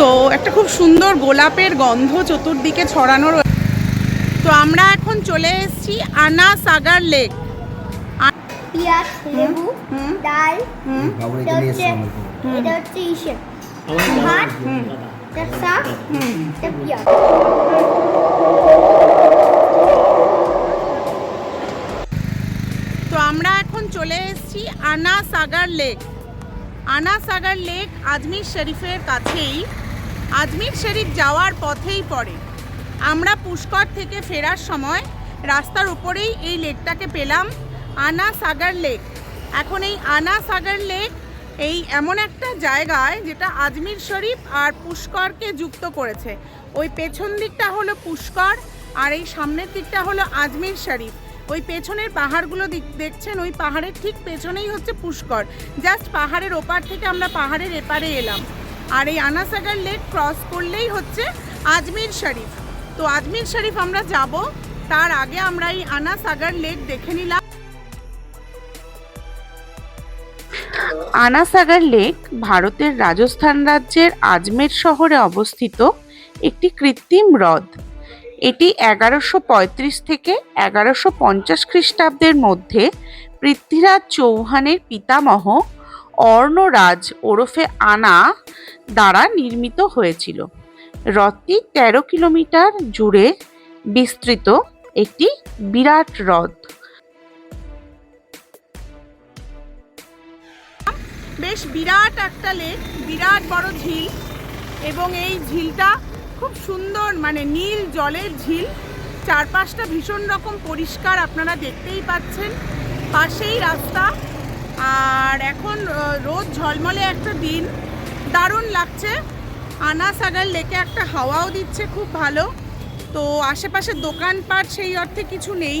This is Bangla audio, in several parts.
তো একটা খুব সুন্দর গোলাপের গন্ধ চতুর্দিকে ছড়ানো তো আমরা এখন চলে এসেছি আনা সাগার লেক। পেঁয়াজ লেবু ডাল এটা হচ্ছে এসছে আমার উপর। এটা হচ্ছে ইসে ভাত শাক হুম। তো আমরা এখন চলে এসেছি আনা সাগার লেক। আনা সাগার লেক আজমির শরীফের কাছেই। আজমির শরীফ যাওয়ার পথেই পড়ে। আমরা পুষ্কর থেকে ফেরার সময় রাস্তার উপরেই এই লেকটাকে পেলাম, আনা সাগার লেক। এখন এই আনা সাগার লেক এই এমন একটা জায়গায় যেটা আজমির শরীফ আর পুষ্করকে যুক্ত করেছে। ওই পেছন দিকটা হলো পুষ্কর আর এই সামনের দিকটা হলো আজমির শরীফ। ওই পেছনের পাহাড়গুলো দেখছেন, ওই পাহাড়ের ঠিক পেছনেই হচ্ছে পুষ্কর। জাস্ট পাহাড়ের ওপার থেকে আমরা পাহাড়ের এপারে এলাম। আর এই আনাসাগার লেক ক্রস করলেই হচ্ছে আজমির শরীফ। তো আজমির শরীফ আমরা যাব, তার আগে আমরা এই আনাসাগার লেক দেখে নিলাম। আনাসাগার লেক ভারতের রাজস্থান রাজ্যের আজমের শহরে অবস্থিত একটি কৃত্রিম হ্রদ। এটি এগারোশো পঁয়ত্রিশ থেকে এগারোশো পঞ্চাশ খ্রিস্টাব্দের মধ্যে পৃথ্বীরাজ চৌহানের পিতামহ অর্ণরাজ ওরফে আনা দ্বারা নির্মিত হয়েছিল। হ্রদটি তেরো কিলোমিটার জুড়ে বিস্তৃত একটি বিরাট হ্রদ। বেশ বিরাট একটা লেক বিরাট বড় ঝিল এবং এই ঝিলটা খুব সুন্দর মানে নীল জলের ঝিল। চারপাশটা ভীষণ রকম পরিষ্কার আপনারা দেখতেই পাচ্ছেন। পাশেই রাস্তা আর এখন রোদ ঝলমলে একটা দিন। দারুণ লাগছে। আনা সাগার লেকে একটা হাওয়াও দিচ্ছে, খুব ভালো। তো আশেপাশে দোকানপাট সেই অর্থে কিছু নেই।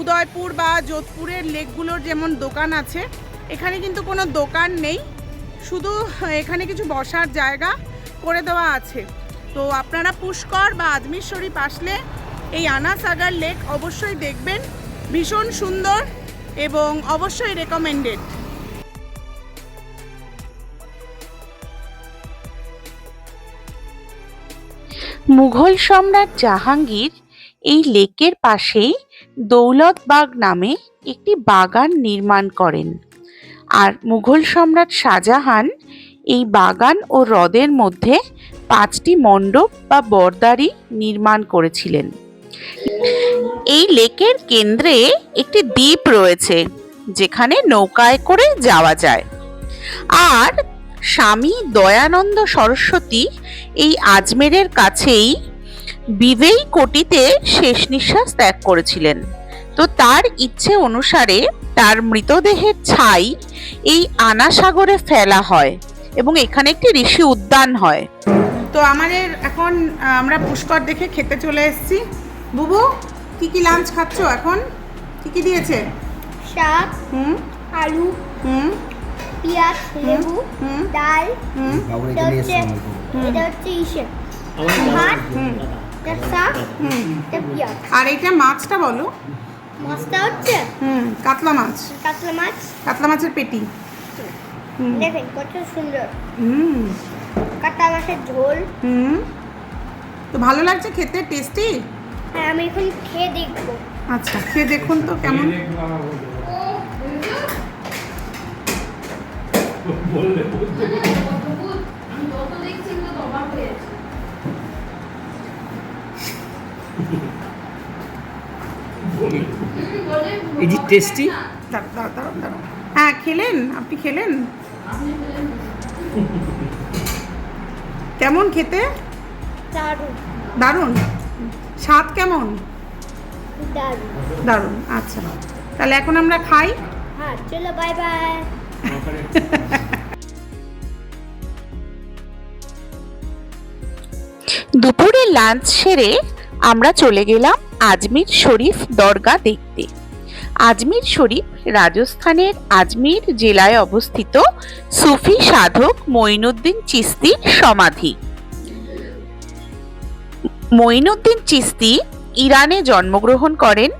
উদয়পুর বা যোধপুরের লেকগুলোর যেমন দোকান আছে, এখানে কিন্তু কোনো দোকান নেই। শুধু এখানে কিছু বসার জায়গা করে দেওয়া আছে। তো আপনারা পুষ্কর বা আজমির শরীফ আসলে এই আনা সাগার লেক অবশ্যই দেখবেন। ভীষণ সুন্দর। এবং অবশ্যই রেকমেন্ডেড মুঘল সম্রাট জাহাঙ্গীর এই লেকের পাশেই দৌলতবাগ নামে একটি বাগান নির্মাণ করেন। আর মুঘল সম্রাট শাহজাহান এই বাগান ও হ্রদের মধ্যে পাঁচটি মণ্ডপ বা বরদারি নির্মাণ করেছিলেন। এই লেকের কেন্দ্রে একটি দ্বীপ রয়েছে, যেখানে নৌকায় করে যাওয়া যায়। আর স্বামী দয়ানন্দ সরস্বতী এই আজমেরের কাছেই বিবেই কোটিতে শেষ নিঃশ্বাস ত্যাগ করেছিলেন। তো তার ইচ্ছে অনুসারে তার মৃতদেহের ছাই এই আনাসাগরে ফেলা হয় এবং এখানে একটি ঋষি উদ্যান হয়। তো আমাদের এখন আমরা পুষ্কর দেখে খেতে চলে এসেছি। বুবু কি কি লাঞ্চ খাচ্ছ এখন? কি কি দিয়েছে? শাক হুম? আলু হুম? পেঁয়াজ লেবু হুম? ডাল হুম? এটা হচ্ছে এটা হচ্ছে ইসে ভাত হুম। এটা। শাক হুম। এটা পেঁয়াজ। আর এইটা মাছটা বলো। মাছটা হচ্ছে? হুম কাতলা মাছ। কাতলা মাছ। কাতলা মাছের পেটি। হুম। দেখেন কত সুন্দর। হুম। কাতলা মাছের ঝোল। হুম। তো ভালো লাগছে খেতে? টেস্টি হ্যাঁ আমি এখন খেয়ে দেখব। আচ্ছা খেয়ে দেখুন তো কেমন। টেস্টি। হ্যাঁ খেলেন আপনি খেলেন। কেমন খেতে? দারুণ। দারুণ? স্বাদ কেমন? দারুণ। আচ্ছা। তাহলে এখন আমরা খাই। হ্যাঁ চলো বাই বাই দুপুরে লাঞ্চ সেরে আমরা চলে গেলাম আজমির শরীফ দরগা দেখতে। আজমির শরীফ রাজস্থানের আজমির জেলায় অবস্থিত সুফি সাধক মঈনুদ্দিন চিস্তির সমাধি। মঈনুদ্দিন চিস্তি ইরানে জন্মগ্রহণ করেন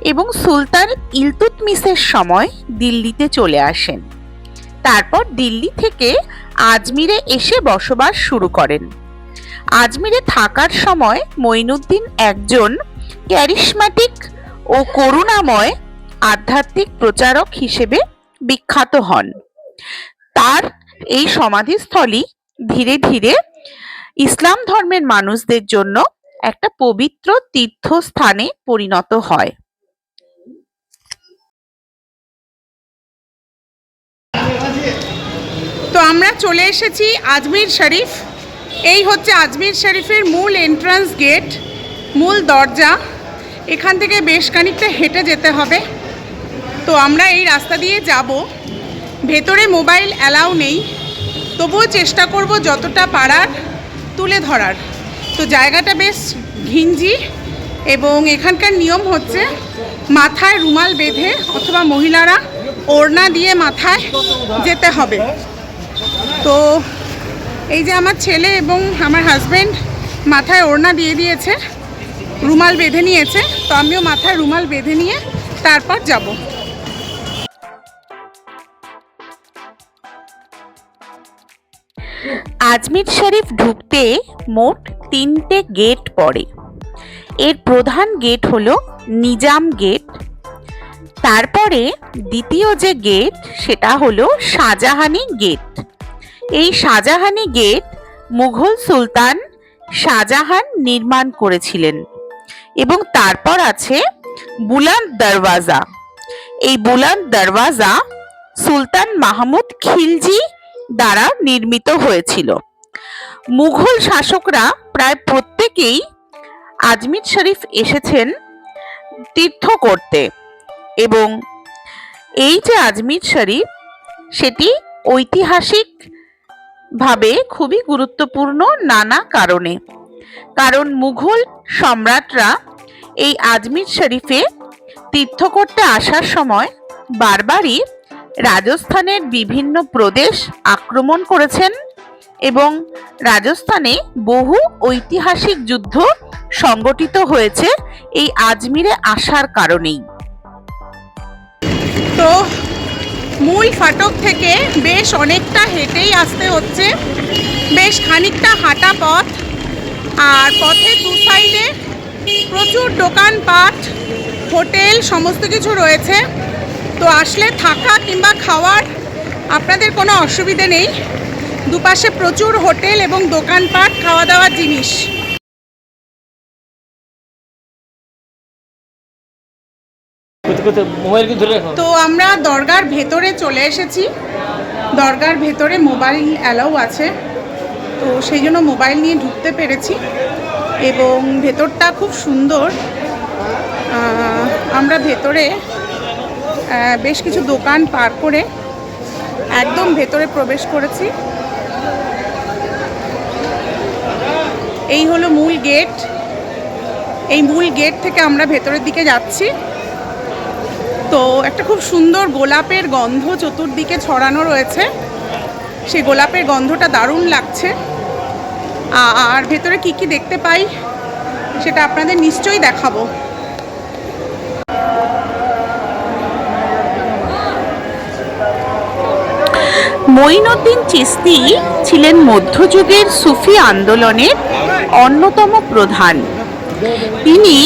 এবং সুলতান ইলতুতমিসের সময় দিল্লিতে চলে আসেন। তারপর দিল্লি থেকে আজমিরে এসে বসবাস শুরু করেন। আজমিরে থাকার সময় মঈনুদ্দিন একজন ক্যারিশম্যাটিক ও করুণাময় আধ্যাত্মিক প্রচারক হিসেবে বিখ্যাত হন। তার এই সমাধিস্থলই ধীরে ধীরে ইসলাম ধর্মের মানুষদের জন্য একটা পবিত্র তীর্থস্থানে পরিণত হয়। তো আমরা চলে এসেছি আজমির শরীফ। এই হচ্ছে আজমির শরীফের মূল এন্ট্রান্স গেট মূল দরজা। এখান থেকে বেশ খানিকটা হেঁটে যেতে হবে। তো আমরা এই রাস্তা দিয়ে যাব। ভেতরে মোবাইল অ্যালাউ নেই। তবুও চেষ্টা করব যতটা পারার তুলে ধরার। তো জায়গাটা বেশ ঘিঞ্জি এবং এখানকার নিয়ম হচ্ছে মাথায় রুমাল বেঁধে অথবা মহিলারা ওড়না দিয়ে মাথায় যেতে হবে। তো এই যে আমার ছেলে এবং আমার হাজব্যান্ড মাথায় ওড়না দিয়ে দিয়েছে, রুমাল বেঁধে নিয়েছে, তো আমিও মাথায় রুমাল বেঁধে নিয়ে তারপর যাব। আজমির শরীফ ঢুকতে মোট তিনটে গেট পড়ে। এর প্রধান গেট হলো নিজাম গেট। তারপরে দ্বিতীয় যে গেট, সেটা হলো শাহজাহানি গেট। এই শাহজাহানি গেট মুঘল সুলতান শাহজাহান নির্মাণ করেছিলেন। এবং তারপর আছে বুলান্দ দরওয়াজা। এই বুলান্দ দরওয়াজা সুলতান মাহমুদ খিলজি দ্বারা নির্মিত হয়েছিল। মুঘল শাসকরা প্রায় প্রত্যেকেই আজমির শরীফ এসেছেন তীর্থ করতে এবং এই যে আজমির শরীফ, সেটি ঐতিহাসিক ভাবে খুবই গুরুত্বপূর্ণ নানা কারণে। কারণ মুঘল সম্রাটরা এই আজমির শরীফে তীর্থ করতে আসার সময় বারবারই রাজস্থানের বিভিন্ন প্রদেশ আক্রমণ করেছেন এবং রাজস্থানে বহু ঐতিহাসিক যুদ্ধ সংগঠিত হয়েছে এই আজমিরে আসার কারণেই। তো মূল ফাটক থেকে বেশ অনেকটা হেঁটেই আসতে হচ্ছে। বেশ খানিকটা হাঁটা পথ আর পথে দু সাইডে প্রচুর দোকানপাট, হোটেল সমস্ত কিছু রয়েছে। তো আসলে থাকা কিংবা খাওয়ার আপনাদের কোনো অসুবিধে নেই। দুপাশে প্রচুর হোটেল এবং দোকানপাট খাওয়া দাওয়ার জিনিস তো আমরা দরগার ভেতরে চলে এসেছি। দরগার ভেতরে মোবাইল অ্যালাউ আছে। তো সেই জন্য মোবাইল নিয়ে ঢুকতে পেরেছি এবং ভেতরটা খুব সুন্দর। আমরা ভেতরে বেশ কিছু দোকান পার করে একদম ভেতরে প্রবেশ করেছি। এই হলো মূল গেট। এই মূল গেট থেকে আমরা ভেতরের দিকে যাচ্ছি। তো একটা খুব সুন্দর গোলাপের গন্ধ চতুর্দিকে ছড়ানো রয়েছে। সেই গোলাপের গন্ধটা দারুণ লাগছে। আর ভেতরে কি কি দেখতে পাই, সেটা আপনাদের নিশ্চয়ই দেখাবো। মঈনুদ্দিন চিস্তি ছিলেন মধ্যযুগের সুফি আন্দোলনের অন্যতম প্রধান। তিনি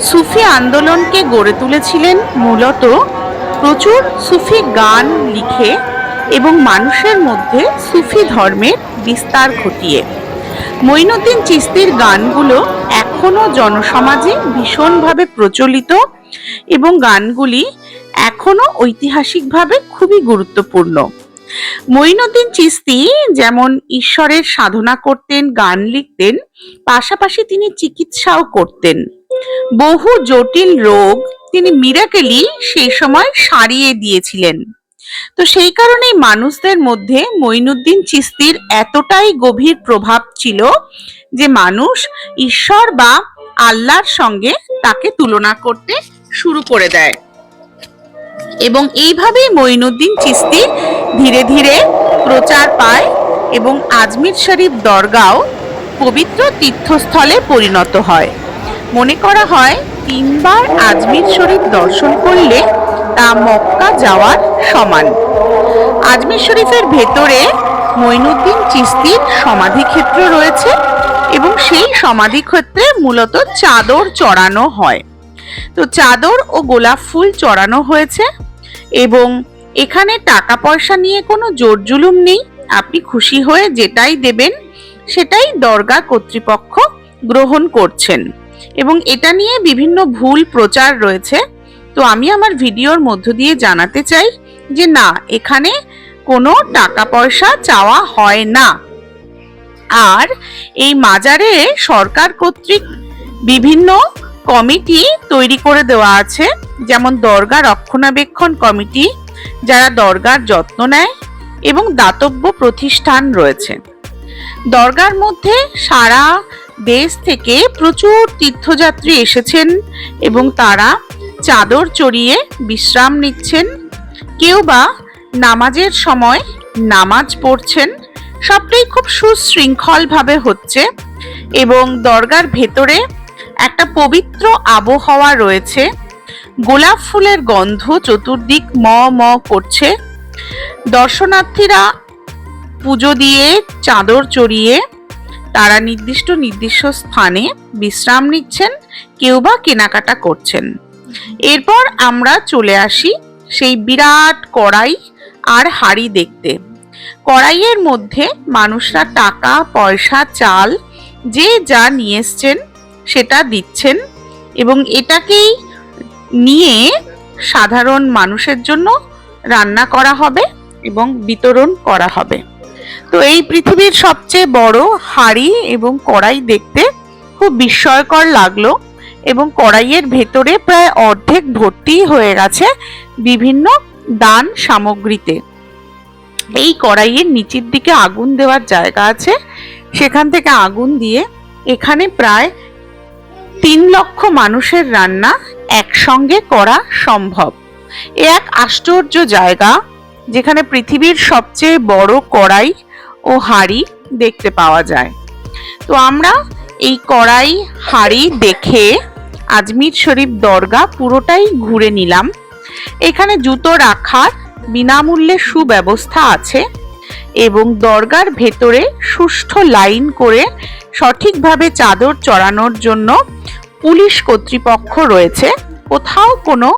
সুফি আন্দোলনকে গড়ে তুলেছিলেন মূলত প্রচুর সুফি গান লিখে এবং মানুষের মধ্যে সুফি ধর্মের বিস্তার ঘটিয়ে। মঈনুদ্দিন চিস্তির গানগুলো এখনও জনসমাজে ভীষণভাবে প্রচলিত এবং গানগুলি এখনও ঐতিহাসিকভাবে খুবই গুরুত্বপূর্ণ। মঈনুদ্দিন চিস্তি যেমন ঈশ্বরের সাধনা করতেন, গান লিখতেন, পাশাপাশি তিনি চিকিৎসাও করতেন। বহু জটিল রোগ তিনি মিরাকেলি সেই সময় সারিয়ে দিয়েছিলেন। তো সেই কারণেই মানুষদের মধ্যে মঈনুদ্দিন চিস্তির এতটাই গভীর প্রভাব ছিল যে মানুষ ঈশ্বর বা আল্লাহর সঙ্গে তাকে তুলনা করতে শুরু করে দেয়। এবং এইভাবেই মঈনুদ্দিন চিস্তি ধীরে ধীরে প্রচার পায় এবং আজমির শরীফ দরগাও পবিত্র তীর্থস্থলে পরিণত হয়। মনে করা হয়, তিনবার আজমির শরীফ দর্শন করলে তা মক্কা যাওয়ার সমান। আজমির শরীফের ভেতরে মঈনুদ্দিন চিস্তির সমাধিক্ষেত্র রয়েছে এবং সেই সমাধিক্ষেত্রে মূলত চাদর চড়ানো হয়। তো চাদর ও গোলাপ ফুল চড়ানো হয়েছে এবং এখানে টাকা পয়সা নিয়ে কোনো জোর জুলুম নেই। আপনি খুশি হয়ে যেটাই দেবেন, সেটাই দরগা কর্তৃপক্ষ গ্রহণ করছেন। এবং এটা নিয়ে বিভিন্ন ভুল প্রচার রয়েছে। তো আমি আমার ভিডিওর মধ্য দিয়ে জানাতে চাই যে না, এখানে কোনো টাকা পয়সা চাওয়া হয় না। আর এই মাজারে সরকার কর্তৃক বিভিন্ন কমিটি তৈরি করে দেওয়া আছে। যেমন দরগা রক্ষণাবেক্ষণ কমিটি যারা দরগার যত্ন নেয় এবং দাতব্য প্রতিষ্ঠান রয়েছে। দরগার মধ্যে সারা দেশ থেকে প্রচুর তীর্থযাত্রী এসেছেন এবং তারা চাদর চড়িয়ে বিশ্রাম নিচ্ছেন। কেউ বা নামাজের সময় নামাজ পড়ছেন। সবটাই খুব সুশৃঙ্খলভাবে হচ্ছে এবং দরগার ভেতরে একটা পবিত্র আবহাওয়া রয়েছে। গোলাপ ফুলের গন্ধ চতুর্দিক ম ম করছে। দর্শনার্থীরা পুজো দিয়ে চাদর চড়িয়ে তারা নির্দিষ্ট নির্দিষ্ট স্থানে বিশ্রাম নিচ্ছেন, কেউ বা কেনাকাটা করছেন। এরপর আমরা চলে আসি সেই বিরাট কড়াই আর হাড়ি দেখতে। কড়াইয়ের মধ্যে মানুষরা টাকা, পয়সা, চাল, যে যা নিয়ে এসছেন সেটা দিচ্ছেন এবং এটাকেই নিয়ে সাধারণ মানুষের জন্য রান্না করা হবে এবং বিতরণ করা হবে। তো এই পৃথিবীর সবচেয়ে বড় হাড়ি এবং কড়াই দেখতে খুব বিস্ময়কর লাগল এবং কড়াইয়ের ভেতরে প্রায় অর্ধেক ভর্তি হয়ে গেছে বিভিন্ন দান সামগ্রীতে। এই কড়াইয়ের নিচের দিকে আগুন দেওয়ার জায়গা আছে। সেখান থেকে আগুন দিয়ে এখানে প্রায় তিন লক্ষ মানুষের রান্না একসঙ্গে করা সম্ভব। এ এক আশ্চর্য জায়গা, যেখানে পৃথিবীর সবচেয়ে বড় কড়াই ও হাঁড়ি দেখতে পাওয়া যায়। তো আমরা এই কড়াই, হাঁড়ি দেখে আজমির শরীফ দরগা পুরোটাই ঘুরে নিলাম। এখানে জুতো রাখার বিনামূল্যে সুব্যবস্থা আছে এবং দরগার ভেতরে সুষ্ঠু লাইন করে সঠিকভাবে চাদর চড়ানোর জন্য পুলিশ কর্তৃপক্ষ রয়েছে। কোথাও কোনো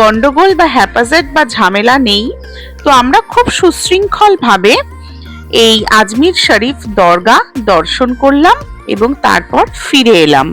গন্ডগোল বা হ্যাপাজেট বা ঝামেলা নেই। তো আমরা খুব সুশৃঙ্খলভাবে এই আজমির শরীফ দরগা দর্শন করলাম এবং তারপর ফিরে এলাম।